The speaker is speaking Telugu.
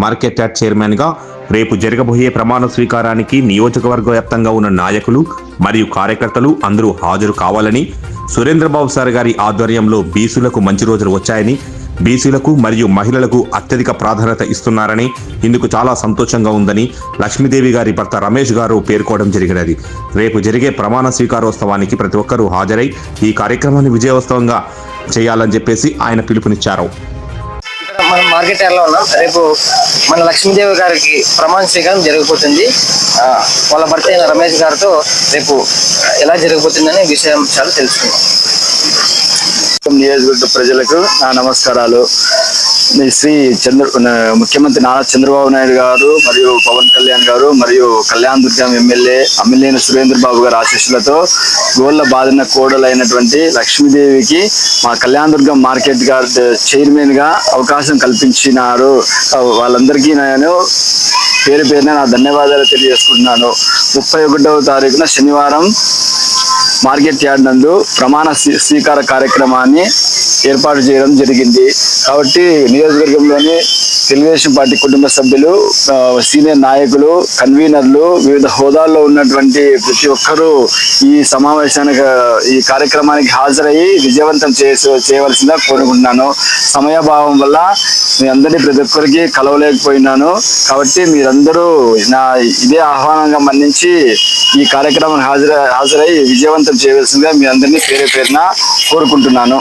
మార్కెట్ యార్డ్ చైర్మన్గా రేపు జరగబోయే ప్రమాణ స్వీకారానికి నియోజకవర్గ వ్యాప్తంగా ఉన్న నాయకులు మరియు కార్యకర్తలు అందరూ హాజరు కావాలని సురేంద్రబాబు సార్ గారి ఆధ్వర్యంలో బీసీలకు మంచి రోజులు వచ్చాయని బీసీలకు మరియు మహిళలకు అత్యధిక ప్రాధాన్యత ఇస్తున్నారని ఇందుకు చాలా సంతోషంగా ఉందని లక్ష్మీదేవి గారి భర్త రమేష్ గారు పేర్కోవడం జరిగినది. రేపు జరిగే ప్రమాణ స్వీకారోత్సవానికి ప్రతి ఒక్కరూ హాజరై ఈ కార్యక్రమాన్ని విజయోత్సవంగా చేయాలని చెప్పేసి ఆయన పిలుపునిచ్చారు. మనం మార్కెట్ యార్డ్లో ఉన్నాం. రేపు మన లక్ష్మీదేవి గారికి ప్రమాణ స్వీకారం జరగబోతుంది. వాళ్ళ భర్త అయిన రమేష్ గారితో రేపు ఎలా జరగబోతుందనే విషయం చాలా తెలుసుకుందాం. నియోజకవర్గ ప్రజలకు నా నమస్కారాలు. శ్రీ చంద్ర ముఖ్యమంత్రి నారా చంద్రబాబు నాయుడు గారు మరియు పవన్ కళ్యాణ్ గారు మరియు కళ్యాణ్ దుర్గం ఎమ్మెల్యే అమ్మిలేని సురేంద్ర బాబు గారి ఆశీస్సులతో గోళ్ళ బాధిన కోడలైనటువంటి లక్ష్మీదేవికి మా కళ్యాణ్ దుర్గం మార్కెట్ గార్డ్ చైర్మన్గా అవకాశం కల్పించినారు. వాళ్ళందరికీ నేను పేరు పేరున నా ధన్యవాదాలు తెలియజేసుకుంటున్నాను. ముప్పై ఒకటవ తారీఖున శనివారం మార్కెట్ యార్డ్ నందు ప్రమాణ స్వీకార కార్యక్రమాన్ని ఏర్పాటు చేయడం జరిగింది. కాబట్టి నియోజకవర్గంలోని తెలుగుదేశం పార్టీ కుటుంబ సభ్యులు సీనియర్ నాయకులు కన్వీనర్లు వివిధ హోదాల్లో ఉన్నటువంటి ప్రతి ఒక్కరూ ఈ సమావేశానికి ఈ కార్యక్రమానికి హాజరయ్యి విజయవంతం చేసి చేయవలసిందిగా కోరుకుంటున్నాను. సమయభావం వల్ల మీ అందరినీ ప్రతి ఒక్కరికి కలవలేకపోయినాను. కాబట్టి మీరందరూ నా ఇదే ఆహ్వానంగా మన్నించి ఈ కార్యక్రమం హాజరై హాజరై విజయవంతం చేయవలసిందిగా మీ అందరినీ పేరు పేరున కోరుకుంటున్నాను.